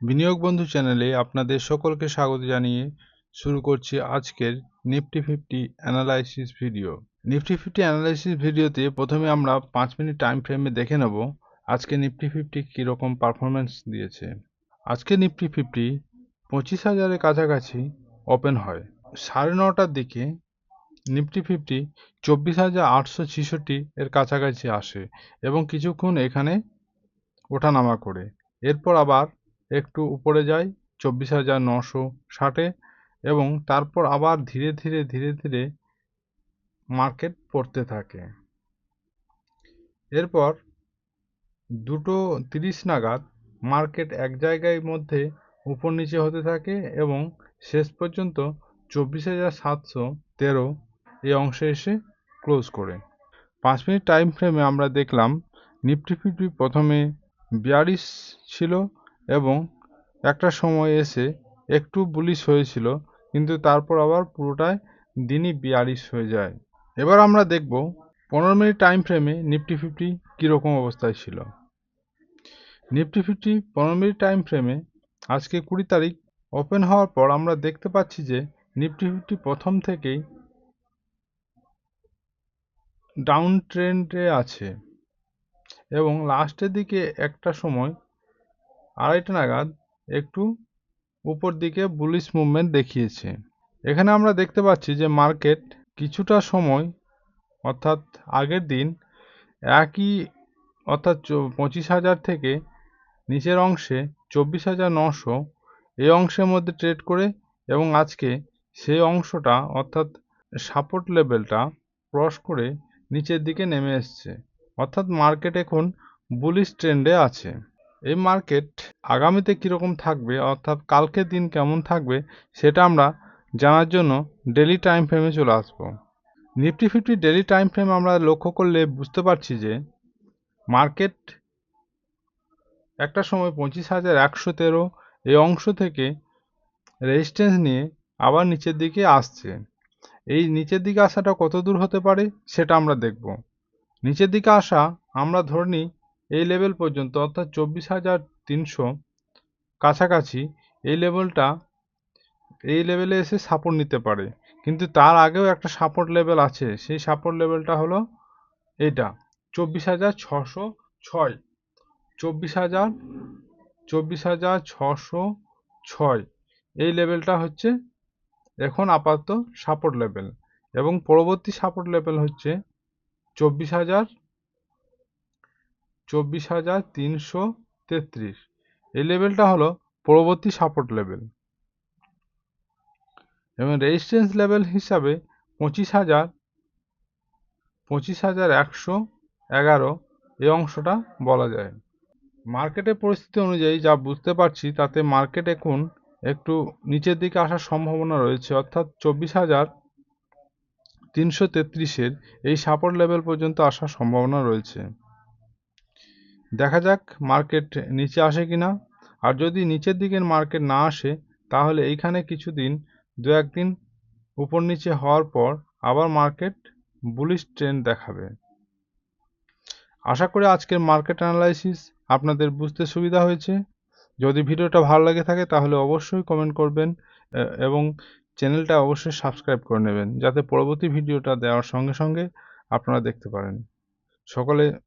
বিনিয়োগ বন্ধু চ্যানেলে আপনাদের সকলকে স্বাগত জানিয়ে শুরু করছি আজকের Nifty fifty analysis video. Nifty fifty analysis ভিডিওতে প্রথমে আমরা পাঁচ মিনিট টাইম ফ্রেমে দেখে নেব আজকে নিফটি ফিফটি কীরকম পারফরমেন্স দিয়েছে। আজকে নিফটি ফিফটি পঁচিশ হাজারের কাছাকাছি ওপেন হয়। সাড়ে নটার দিকে নিফটি ফিফটি চব্বিশ হাজার আটশো ছেষট্টি এর কাছাকাছি আসে এবং কিছুক্ষণ এখানে ওঠানামা করে। এরপর আবার একটু উপরে যায় চব্বিশ হাজার নশো ষাটে এবং তারপর আবার ধীরে ধীরে ধীরে ধীরে মার্কেট পড়তে থাকে। এরপর দুটো তিরিশ নাগাদ মার্কেট এক জায়গায় মধ্যে উপর নিচে হতে থাকে এবং শেষ পর্যন্ত চব্বিশ হাজার সাতশো তেরো এই অংশে এসে ক্লোজ করে। পাঁচ মিনিট টাইম ফ্রেমে আমরা দেখলাম নিফটি ফিফটি প্রথমে বিয়ারিশ ছিল এবং একটা সময় এসে একটু বুলিশ হয়েছিল, কিন্তু তারপর আবার পুরোটাই দিনই বিয়ারিশ হয়ে যায়। এবার আমরা দেখব পনেরো মিনিট টাইম ফ্রেমে নিফটি ফিফটি কীরকম অবস্থায় ছিল। নিফটি ফিফটি পনেরো মিনিট টাইম ফ্রেমে আজকে কুড়ি তারিখ ওপেন হওয়ার পর আমরা দেখতে পাচ্ছি যে নিফটি ফিফটি প্রথম থেকেই ডাউন ট্রেন্ডে আছে এবং লাস্টের দিকে একটা সময় আড়াইটা নাগাদ একটু উপর দিকে বুলিশ মুভমেন্ট দেখিয়েছে। এখানে আমরা দেখতে পাচ্ছি যে মার্কেট কিছুটা সময়, অর্থাৎ আগের দিন একই, অর্থাৎ পঁচিশ হাজার থেকে নিচের অংশে চব্বিশ হাজার নশো এই অংশের মধ্যে ট্রেড করে এবং আজকে সেই অংশটা, অর্থাৎ সাপোর্ট লেভেলটা ক্রস করে নিচের দিকে নেমে এসছে। অর্থাৎ মার্কেট এখন বুলিশ ট্রেন্ডে আছে। এই মার্কেট আগামীতে কীরকম থাকবে, অর্থাৎ কালকের দিন কেমন থাকবে, সেটা আমরা জানার জন্য ডেলি টাইম ফ্রেমে চলে আসব। Nifty fifty daily time frame আমরা লক্ষ্য করলে বুঝতে পারছি যে মার্কেট একটা সময় পঁচিশ হাজার একশো তেরো এই অংশ থেকে রেজিস্ট্যান্স নিয়ে আবার নিচের দিকে আসছে। এই নিচের দিকে আসাটা কত দূর হতে পারে, সেটা আমরা দেখব। নিচের দিকে আসা আমরা ধরে নিই এই লেভেল পর্যন্ত, অর্থাৎ চব্বিশ হাজার তিনশো কাছাকাছি এই লেভেলটা এই লেভেলে এসে সাপোর্ট নিতে পারে। কিন্তু তার আগেও একটা সাপোর্ট লেভেল আছে, সেই সাপোর্ট লেভেলটা হলো এটা চব্বিশ হাজার ছশো ছয়। চব্বিশ হাজার চব্বিশ হাজার ছশো ছয়। এই লেভেলটা হচ্ছে এখন আপাতত সাপোর্ট লেভেল এবং পরবর্তী সাপোর্ট লেভেল হচ্ছে চব্বিশ হাজার চব্বিশ হাজার তিনশো তেত্রিশ। এই লেভেলটা হলো পরবর্তী সাপোর্ট লেভেল এবং রেজিস্ট্যান্স লেভেল হিসাবে পঁচিশ হাজার পঁচিশ হাজার একশো এগারো এই অংশটা বলা যায়। মার্কেটের পরিস্থিতি অনুযায়ী যা বুঝতে পারছি তাতে মার্কেট এখন একটু নিচের দিকে আসার সম্ভাবনা রয়েছে, অর্থাৎ চব্বিশ হাজার তিনশো তেত্রিশের এই সাপোর্ট লেভেল পর্যন্ত আসার সম্ভাবনা রয়েছে। দেখা যাক মার্কেট নিচে আসে কি না আর যদি নিচের দিকের মার্কেট না আসে, তাহলে এইখানে কিছুদিন, দু একদিন উপর নিচে হওয়ার পর আবার মার্কেট বুলিশ ট্রেন্ড দেখাবে। আশা করি আজকের মার্কেট অ্যানালাইসিস আপনাদের বুঝতে সুবিধা হয়েছে। যদি ভিডিওটা ভালো লাগে থাকে, তাহলে অবশ্যই কমেন্ট করবেন এবং চ্যানেলটা অবশ্যই সাবস্ক্রাইব করে নেবেন, যাতে পরবর্তী ভিডিওটা দেওয়ার সঙ্গে সঙ্গে আপনারা দেখতে পারেন। সকলে